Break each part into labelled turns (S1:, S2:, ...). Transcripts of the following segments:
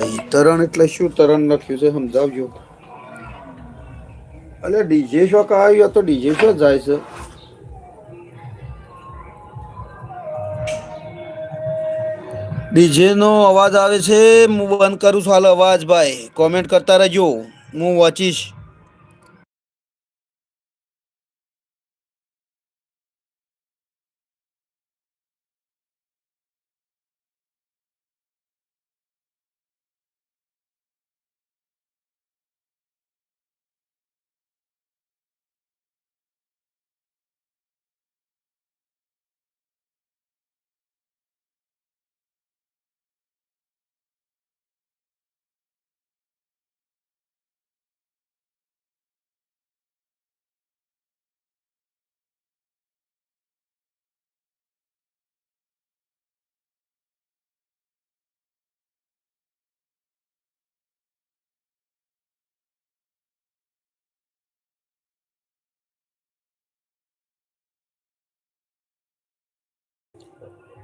S1: તરણ એટલે શું તરણ લખ્યું છે સમજાવજો. અલે ડીજે શો ક આવ્યો તો ડીજે શો જાય છે? ડીજે નો અવાજ આવે છે, હું બંધ કરું છું. હાલ અવાજ ભાઈ કોમેન્ટ કરતા રહેજો. હું વાંચીશ.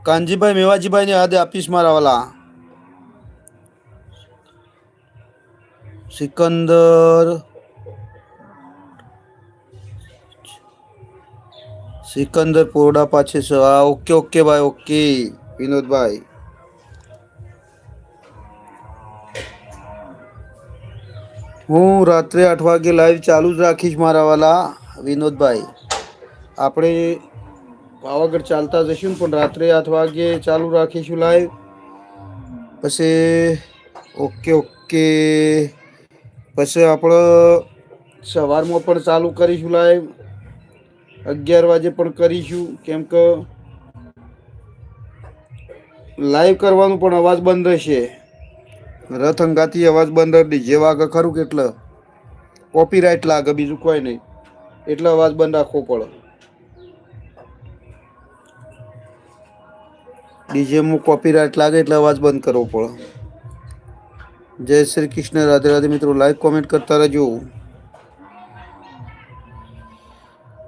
S1: કાનજીભાઈ મેવાજીભાઈ ને યાદ આપીશ મારા વાલા. સિકંદર સિકંદર પોરડા પાછે છે. હા, ઓકે ઓકે ભાઈ, ઓકે. વિનોદભાઈ. હું રાત્રે આઠ વાગે લાઈવ ચાલુ જ રાખીશ મારા વાલા. વિનોદભાઈ, આપણે પાવાગઢ ચાલતા જઈશું ને પણ રાત્રે આઠ વાગે ચાલુ રાખીશું લાઈવ પછી ઓકે ઓકે. પછી આપણે સવારમાં પણ ચાલુ કરીશું લાઈવ અગિયાર વાગે પણ કરીશું, કેમ કે લાઈવ કરવાનું પણ અવાજ બંધ રહેશે. રથ અંગાથી અવાજ બંધ ડીજે વાગે ખરું કેટલે કોપીરાઇટ લાગે, બીજું કોઈ નહીં. એટલે અવાજ બંધ રાખવો પડે. ડીજેમાં કોપીરાઇટ લાગે એટલે અવાજ બંધ કરવો પડે. જય શ્રી કૃષ્ણ, રાધે રાધે મિત્રો. લાઈક કોમેન્ટ કરતા રહેજો.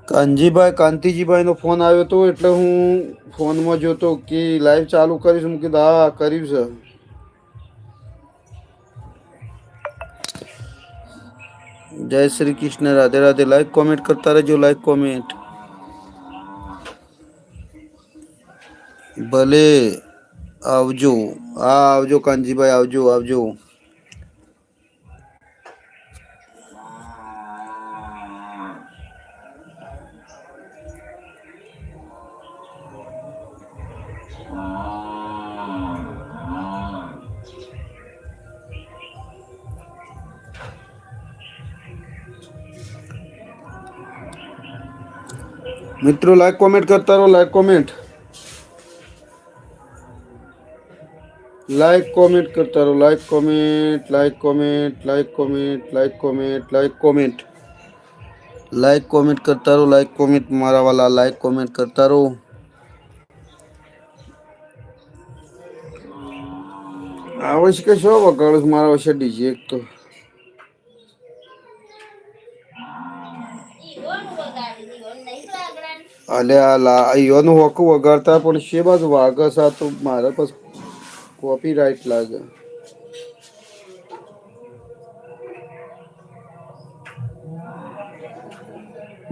S1: કાનજીભાઈ, કાંતિજીભાઈનો ફોન આવ્યો હતો એટલે હું ફોનમાં જોતો કે લાઈવ ચાલુ કરીશ. હું કીધું, હા કર્યું છે. જય શ્રી કૃષ્ણ, રાધે રાધે. લાઈક કોમેન્ટ કરતા રહેજો. લાઈક કોમેન્ટ ભલે આવજો હા આવજો કાનજીભાઈ આવજો આવજો મિત્રો લાઈક કોમેન્ટ કરતા રહો લાઈક કોમેન્ટ લાઈક કોમેન્ટ કરતા રહો like comment like comment like comment like comment like comment like comment કરતા રહો લાઈક કોમેન્ટ મારા વાલા. લાઈક કોમેન્ટ કરતા રહો આવશ્યક શો શું વગાડું મારા વચ્ચે ડીજે એક તો. અલે, આ અહીંયાનું હોકું વગાડતા પણ છે બાજુ વાગસ આ તો મારા પાસે કોપી રાઈટ લાગે.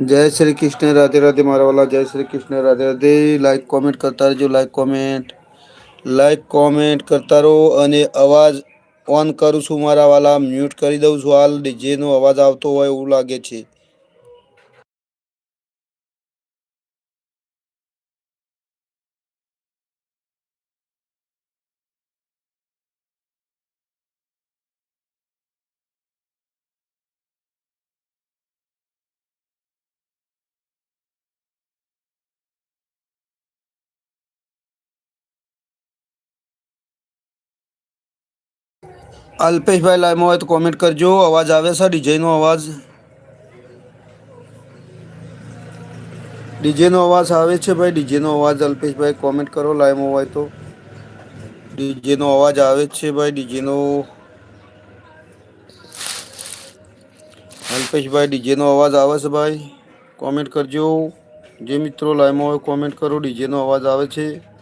S1: જય શ્રી કૃષ્ણ, રાધે રાધે મારા વાલા, જય શ્રી કૃષ્ણ, રાધે રાધે. લાઈક કોમેન્ટ કરતા રહેજો લાઈક કોમેન્ટ લાઈક કોમેન્ટ કરતા રહો અને અવાજ ઓન કરું છું મારા વાલા. મ્યુટ કરી દઉં છું હાલ. ડીજેનો અવાજ આવતો હોય એવું લાગે છે. અલ્પેશભાઈ લાઈવમાં હોય તો કોમેન્ટ કરજો. અવાજ આવે છે? ડીજેનો અવાજ? ડીજેનો અવાજ આવે છે ભાઈ? ડીજેનો અવાજ અલ્પેશભાઈ કોમેન્ટ કરો. લાઈવમાં હોય તો. ડીજેનો અવાજ આવે છે ભાઈ? ડીજેનો અલ્પેશભાઈ, ડીજેનો અવાજ આવે છે ભાઈ? કોમેન્ટ કરજો. જે મિત્રો લાઈવમાં હોય કોમેન્ટ કરો. ડીજેનો અવાજ આવે છે.